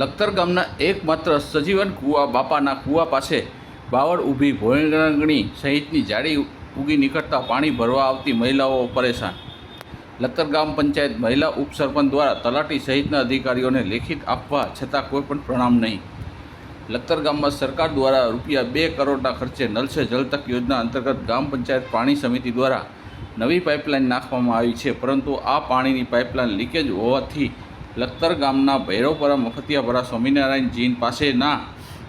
લખતર ગામના એકમાત્ર સજીવન કૂવા બાપાના કૂવા પાસે બાવળ ઊભી ભોયરંગણી સહિતની જાડી ઉગી નીકળતા પાણી ભરવા આવતી મહિલાઓ પરેશાન. લખતર ગામ પંચાયત મહિલા ઉપસરપંચ દ્વારા તલાટી સહિતના અધિકારીઓને લેખિત આપવા છતાં કોઈ પણ પ્રણામ નહીં. લખતર ગામમાં સરકાર દ્વારા રૂપિયા બે કરોડના ખર્ચે નલ સે જલ તક યોજના અંતર્ગત ગામ પંચાયત પાણી સમિતિ દ્વારા નવી પાઇપલાઇન નાખવામાં આવી છે, પરંતુ આ પાણીની પાઇપલાઇન લીકેજ હોવાથી લખતર ગામના ભૈરવપરા મફતિયાપરા સ્વામિનારાયણ જીન પાસેના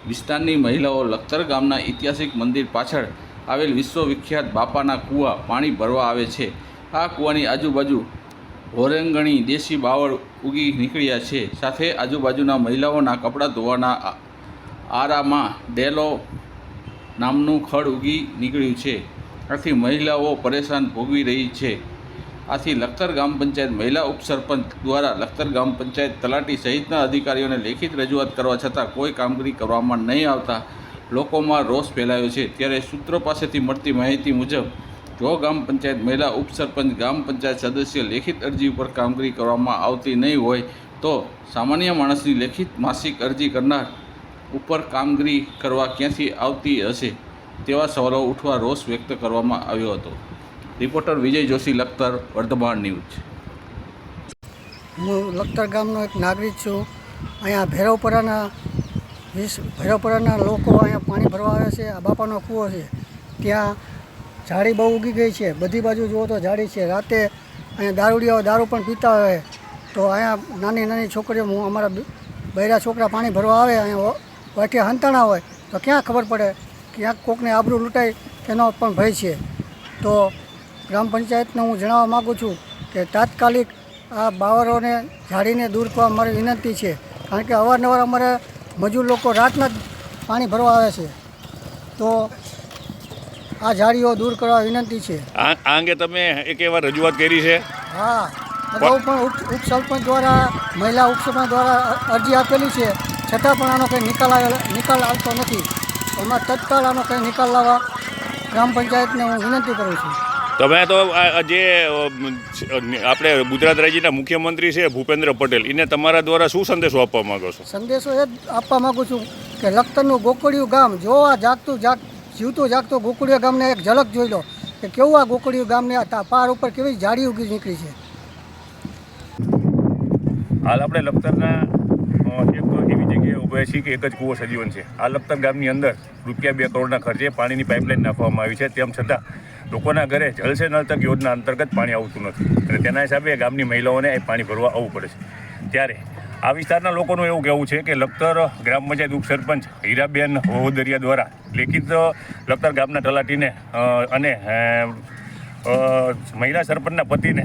વિસ્તારની મહિલાઓ લખતર ગામના ઐતિહાસિક મંદિર પાછળ આવેલ વિશ્વવિખ્યાત બાપાના કૂવા પાણી ભરવા આવે છે. આ કૂવાની આજુબાજુ હોરંગણી દેશી બાવળ ઉગી નીકળ્યા છે. સાથે આજુબાજુના મહિલાઓના કપડાં ધોવાના આરામાં ડેલો નામનું ખડ ઉગી નીકળ્યું છે. આથી મહિલાઓ પરેશાન ભોગવી રહી છે. આથી લખતર ગ્રામ પંચાયત મહિલા ઉપસરપંચ દ્વારા લખતર ગ્રામ પંચાયત તલાટી સહિતના અધિકારીઓને લેખિત રજૂઆત કરવા છતાં કોઈ કામગીરી કરવામાં નહીં આવતા લોકોમાં રોષ ફેલાયો છે. ત્યારે સૂત્રો પાસેથી મળતી માહિતી મુજબ, જો ગ્રામ પંચાયત મહિલા ઉપસરપંચ ગ્રામ પંચાયત સદસ્ય લેખિત અરજી ઉપર કામગીરી કરવામાં આવતી નહીં હોય, તો સામાન્ય માણસની લેખિત માસિક અરજી કરનાર ઉપર કામગીરી કરવા ક્યાંથી આવતી હશે તેવા સવાલો ઉઠવા રોષ વ્યક્ત કરવામાં આવ્યો હતો. Reporter Vijay Joshi, Lakhtar, Vardhaman news. હું લખતર ગામનો એક નાગરિક છું. અહીંયા ભૈરવપરાના વીસ ભૈરવપરાના લોકો અહીંયા પાણી ભરવા આવે છે. આ બાપાનો કૂવો છે. ત્યાં ઝાડી બહુ ઉગી ગઈ છે. બધી બાજુ જુઓ તો ઝાડી છે. રાતે અહીંયા દારૂડિયાઓ દારૂ પણ પીતા હોય. તો અહીંયા નાની નાની છોકરીઓ, હું અમારા બૈરા છોકરા પાણી ભરવા આવે, અહીંયા વાઠિયા હંતાણા હોય, તો ક્યાં ખબર પડે ક્યાંક કોકને આબરૂ લૂંટાય તેનો પણ ભય છે. તો ગ્રામ પંચાયતને હું જણાવવા માગું છું કે તાત્કાલિક આ બાવરોને ઝાડીને દૂર કરવા મારી વિનંતી છે. કારણ કે અવારનવાર અમારે મજૂર લોકો રાતના જ પાણી ભરવા આવે છે. તો આ ઝાડીઓ દૂર કરવા વિનંતી છે. આ અંગે તમે એક એવા રજૂઆત કરી છે? હા. અગાઉ પણ ઉપ ઉપસરપંચ દ્વારા મહિલા ઉપસરપંચ દ્વારા અરજી આપેલી છે. છતાં પણ આનો કંઈ નિકાલ આવેલો નિકાલ આવતો નથી. એમાં તત્કાલ આનો કંઈ નિકાલ લાવવા ગ્રામ પંચાયતને હું વિનંતી કરું છું. તમે તો જે આપણે ગુજરાત રાજ્યના મુખ્યમંત્રી છે ભૂપેન્દ્ર પટેલ એને તમારા દ્વારા શું સંદેશો આપવા માંગો છો? સંદેશો એ જ આપવા માગું છું કે લખતરનું ગોકળિયું ગામ જો આ જાગતું જાગ જીવતું જાગતું ગોકળિયા ગામને એક ઝલક જોઈ લો કે કેવું આ ગોકળિયું ગામને આ પાર ઉપર કેવી જાડી ઉગી નીકળી છે. હાલ આપણે લખતરના એક એવી જગ્યાએ ઊભા છીએ કે એક જ કૂવો સજીવન છે. આ લખતર ગામની અંદર રૂપિયા બે કરોડના ખર્ચે પાણીની પાઇપલાઇન નાખવામાં આવી છે. તેમ છતાં લોકોના ઘરે જલ નળ તક યોજના અંતર્ગત પાણી આવતું નથી. અને તેના હિસાબે ગામની મહિલાઓને પાણી ભરવા આવવું પડે છે. ત્યારે આ વિસ્તારના લોકોનું એવું કહેવું છે કે લખતર ગ્રામ પંચાયત ઉપસરપંચ હીરાબેન હોદરિયા દ્વારા લેખિત લખતર ગામના તલાટીને અને મહિલા સરપંચના પતિને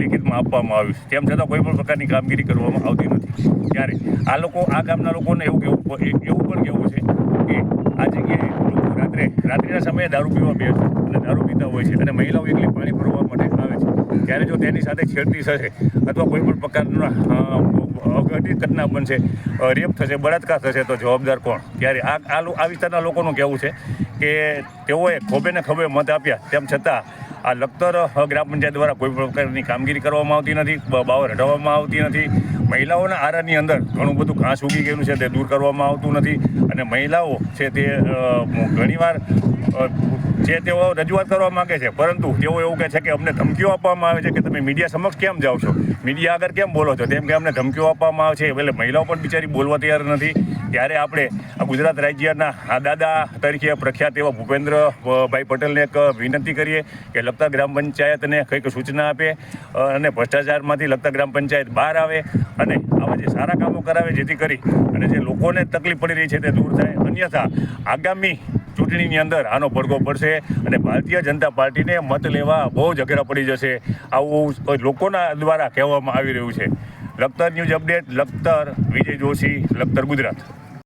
લેખિતમાં આપવામાં આવ્યું છે. તેમ છતાં કોઈ પણ પ્રકારની કામગીરી કરવામાં આવતી નથી. ત્યારે આ લોકો, આ ગામના લોકોને એવું કહેવું એવું પણ કહેવું છે કે આ જગ્યાએ રાત્રે રાત્રિના સમયે દારૂ પીવા બે છે. અને દારૂ પીતા હોય છે. અને મહિલાઓ એકલી પાણી ભરવા માટે આવે છે. ત્યારે જો તેની સાથે છેડતી થશે અથવા કોઈ પણ પ્રકારના અઘટિત ઘટના બનશે રેપ થશે, બળાત્કાર થશે, તો જવાબદાર કોણ? ત્યારે આ આ વિસ્તારના લોકોનું કહેવું છે કે તેઓએ ખોબે ને ખોબે મત આપ્યા. તેમ છતાં આ લખતર ગ્રામ પંચાયત દ્વારા કોઈ પ્રકારની કામગીરી કરવામાં આવતી નથી બાવર હટાવવામાં આવતી નથી. મહિલાઓના આરાની અંદર ઘણું બધું ઘાસ ઉગી ગયેલું છે, તે દૂર કરવામાં આવતું નથી. અને મહિલાઓ છે તે ઘણીવાર છે તેઓ રજૂઆત કરવા માગે છે. પરંતુ તેઓ એવું કહે છે કે અમને ધમકીઓ આપવામાં આવે છે કે તમે મીડિયા સમક્ષ કેમ જાઓ છો? મીડિયા આગળ કેમ બોલો છો? તેમ કે અમને ધમકીઓ આપવામાં આવે છે. એટલે મહિલાઓ પણ બિચારી બોલવા તૈયાર નથી. ત્યારે આપણે ગુજરાત રાજ્યના આ દાદા તરીકે પ્રખ્યાત એવા ભૂપેન્દ્રભાઈ પટેલને એક વિનંતી કરીએ કે લગતા ગ્રામ પંચાયતને કંઈક સૂચના આપે અને ભ્રષ્ટાચારમાંથી લગતા ગ્રામ પંચાયત બહાર આવે અને આવા જે સારા કામો કરાવે જેથી કરી અને જે લોકોને તકલીફ પડી રહી છે તે દૂર થાય. અન્યથા આગામી ચૂંટણીની અંદર આનો પડઘો પડશે અને ભારતીય જનતા પાર્ટીને મત લેવા બહુ જ અઘરા પડી જશે. આવું લોકોના દ્વારા કહેવામાં આવી રહ્યું છે. Lakhtar news update, Lakhtar Vijay Joshi, Lakhtar Gujarat.